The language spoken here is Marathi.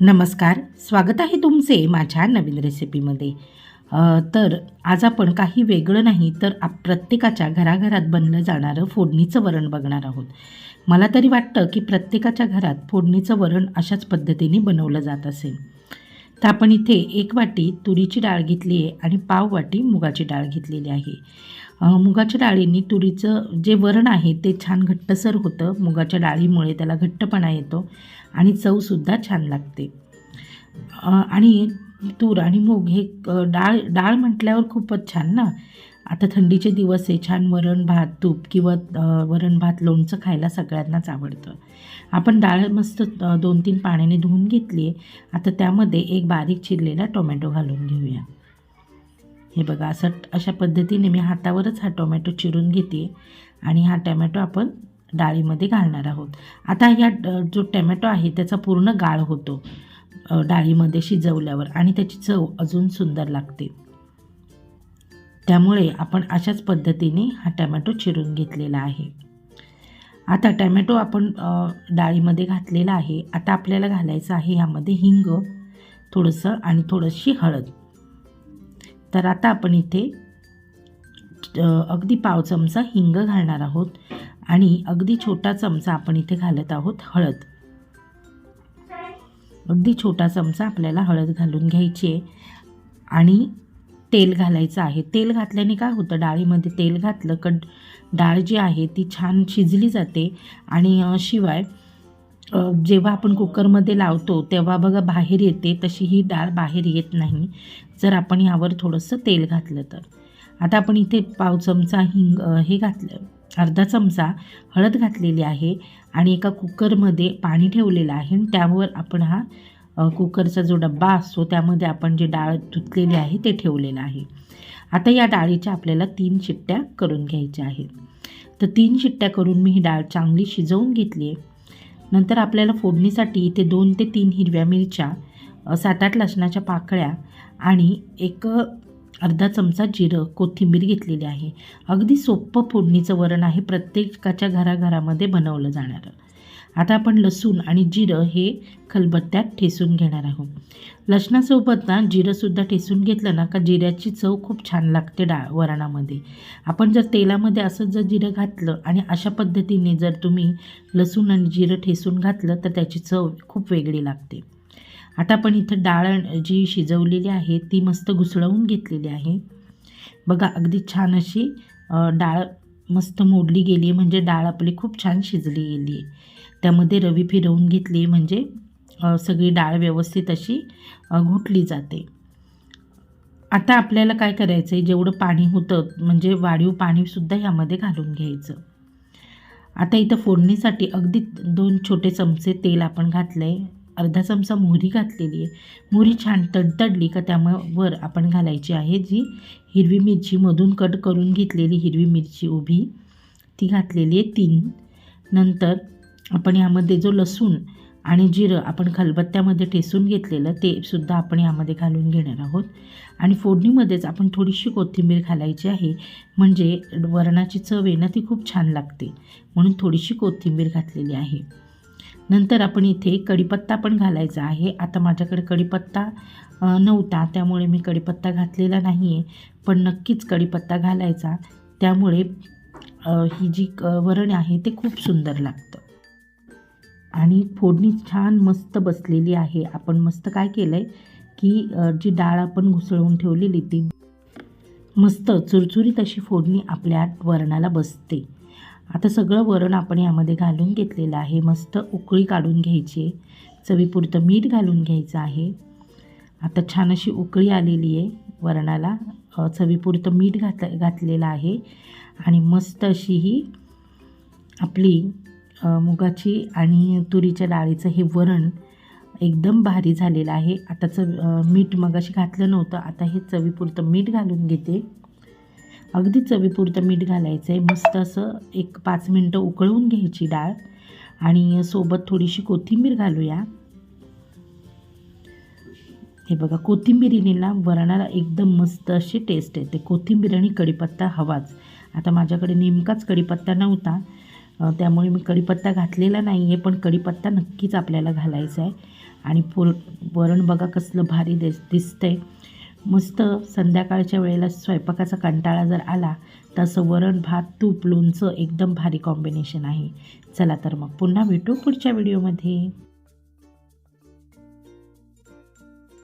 नमस्कार स्वागत आहे तुमचे माझ्या नवीन रेसिपीमध्ये तर आज आपण काही वेगळं नाही तर आप प्रत्येकाच्या घराघरात बनलं जाणारं फोडणीचं वरण बघणार आहोत. मला तरी वाटतं की प्रत्येकाच्या घरात फोडणीचं वरण अशाच पद्धतीने बनवलं जात असेल. तर आपण इथे एक वाटी तुरीची डाळ घेतली आहे आणि पाव वाटी मुगाची डाळ घेतलेली आहे. मुगाच्या डाळींनी तुरीचं जे वरण आहे ते छान घट्टसर होतं. मुगाच्या डाळीमुळे त्याला घट्टपणा येतो. आणि चवसुद्धा छान लागते. आणि तूर आणि मूग हे डाळ डाळ म्हटल्यावर खूपच छान ना? आता थंडीचे दिवस आहे छान वरण भात तूप किंवा वरण भात लोणचं खायला सगळ्यांनाच आवडतं. आपण डाळ मस्त दोन तीन पाण्याने धुवून घेतली आहे. आता त्यामध्ये एक बारीक चिरलेला टोमॅटो घालून घेऊया. हे बघा असं अशा पद्धतीने मी हातावरच हा टोमॅटो चिरून घेते. आणि हा टोमॅटो आपण डाळीमध्ये घालणार आहोत. आता या जो टमॅटो आहे त्याचा पूर्ण गाळ होतो डाळीमध्ये शिजवल्यावर आणि त्याची चव अजून सुंदर लागते. त्यामुळे आपण अशाच पद्धतीने हा टमॅटो चिरून घेतलेला आहे. आता टमॅटो आपण डाळीमध्ये घातलेला आहे. आता आपल्याला घालायचं आहे यामध्ये हिंग थोडंसं आणि थोडीशी हळद. तर आता आपण इथे अगदी पाव चमचा हिंग घालणार आहोत. आणि अगदी छोटा चमचा आपण इथे घालत आहोत हळद. अगदी छोटा चमचा आपल्याला हळद घालून घ्यायची आहे. आणि तेल घालायचं आहे. तेल घातल्याने काय होतं? डाळीमध्ये तेल घातलं का डाळ जी आहे ती छान शिजली जाते. आणि शिवाय जेव्हा आपण कुकरमध्ये लावतो तेव्हा बघा बाहेर येते तशी ही डाळ बाहेर येत नाही. जर आपण यावर थोडंसं तेल घातलं तर. आता आपण इथे पाव चमचा हिंग हे घातलं. अर्धा चमचा हळद घातलेली आहे आणि एका कुकरमध्ये पाणी ठेवलेलं आहे. आणि त्यावर आपण हा कुकरचा जो डब्बा असतो त्यामध्ये आपण जे डाळ धुतलेली आहे ते ठेवलेलं आहे. आता या डाळीच्या आपल्याला तीन शिट्ट्या करून घ्यायच्या आहेत. तर तीन शिट्ट्या करून मी ही डाळ चांगली शिजवून घेतली आहे नंतर आपल्याला फोडणीसाठी इथे दोन ते तीन हिरव्या मिरच्या सात आठ लसणाच्या पाकळ्या आणि एक अर्धा चमचा जिरं कोथिंबीर घेतलेली आहे. अगदी सोपं फोडणीचं वरण आहे प्रत्येकाच्या घराघरामध्ये बनवलं जाणारं. आता आपण लसूण आणि जिरं हे खलबत्त्यात ठेसून घेणार आहोत. लसणासोबत ना जिरंसुद्धा ठेसून घेतलं ना का जिऱ्याची चव खूप छान लागते डा वरणामध्ये. आपण जर तेलामध्ये असं जर जिरं घातलं आणि अशा पद्धतीने जर तुम्ही लसूण आणि जिरं ठेसून घातलं तर त्याची चव खूप वेगळी लागते. आता आपण इथं डाळ जी शिजवलेली आहे ती मस्त घुसळवून घेतलेली आहे. बघा अगदी छान अशी डाळ मस्त मोडली गेली आहे म्हणजे डाळ आपली खूप छान शिजली गेली आहे त्यामध्ये रवी फिरवून घेतली म्हणजे सगळी डाळ व्यवस्थित अशी घोटली जाते. आता आपल्याला काय करायचं आहे जेवढं पाणी होतं म्हणजे वाढीव पाणीसुद्धा ह्यामध्ये घालून घ्यायचं. आता इथं फोडणीसाठी अगदी दोन छोटे चमचे तेल आपण घातलं आहे अर्धा चमचा मोहरी घातलेली आहे. मोहरी छान तडतडली का त्यामुळं वर आपण घालायची आहे जी हिरवी मिरची मधून कट करून घेतलेली हिरवी मिरची उभी. ती घातलेली आहे तीन. नंतर आपण यामध्ये जो लसूण आणि जिरं आपण खलबत्त्यामध्ये ठेसून घेतलेलं ते सुद्धा आपण यामध्ये घालून घेणार आहोत. आणि फोडणीमध्येच आपण थोडीशी कोथिंबीर घालायची आहे. म्हणजे वरणाची चव आहे ना ती खूप छान लागते. म्हणून थोडीशी कोथिंबीर घातलेली आहे. नंतर आपण इथे कढीपत्ता पण घालायचा आहे. आता माझ्याकडे कढीपत्ता नव्हता त्यामुळे मी कढीपत्ता घातलेला नाही आहे पण नक्कीच कढीपत्ता घालायचा. त्यामुळे ही जी क- वरण आहे ते खूप सुंदर लागतं. आणि फोडणी छान मस्त बसलेली आहे. आपण मस्त काय केलं आहे की जी डाळ आपण घुसळून ठेवलेली ती मस्त चुरचुरीत अशी फोडणी आपल्या वरणाला बसते. आता सगळं वरण आपण यामध्ये घालून घेतलेलं आहे. मस्त उकळी काढून घ्यायची आहे. चवीपुरतं मीठ घालून घ्यायचं आहे. आता छान अशी उकळी आलेली आहे वरणाला. चवीपुरतं मीठ घात घातलेलं आहे. आणि मस्त अशी ही आपली मुगाची आणि तुरीच्या डाळीचं हे वरण एकदम भारी झालेलं आहे. आता चव मीठ मगाशी घातलं नव्हतं. आता हे चवीपुरतं मीठ घालून घेते. अगदी चवीपुरतं मीठ घालायचं आहे मस्त असं एक पाच मिनटं उकळवून घ्यायची डाळ आणि सोबत थोडीशी कोथिंबीर घालूया. हे बघा कोथिंबिरीने ना वरणाला एकदम मस्त अशी टेस्ट येते. कोथिंबीर आणि कढीपत्ता हवाच. आता माझ्याकडे नेमकाच कढीपत्ता नव्हता. त्यामुळे मी कढीपत्ता घातलेला नाही आहे पण कढीपत्ता नक्कीच आपल्याला घालायचा आहे आणि पुर वरण बघा कसलं भारी दिस दिसतंय. मस्त संध्याकाळच्या वेळेला स्वयंपाकाचा कंटाळा जर आला तसं वरण भात तूप लोणचं एकदम भारी कॉम्बिनेशन आहे. चला तर मग पुन्हा भेटू पुढच्या व्हिडिओमध्ये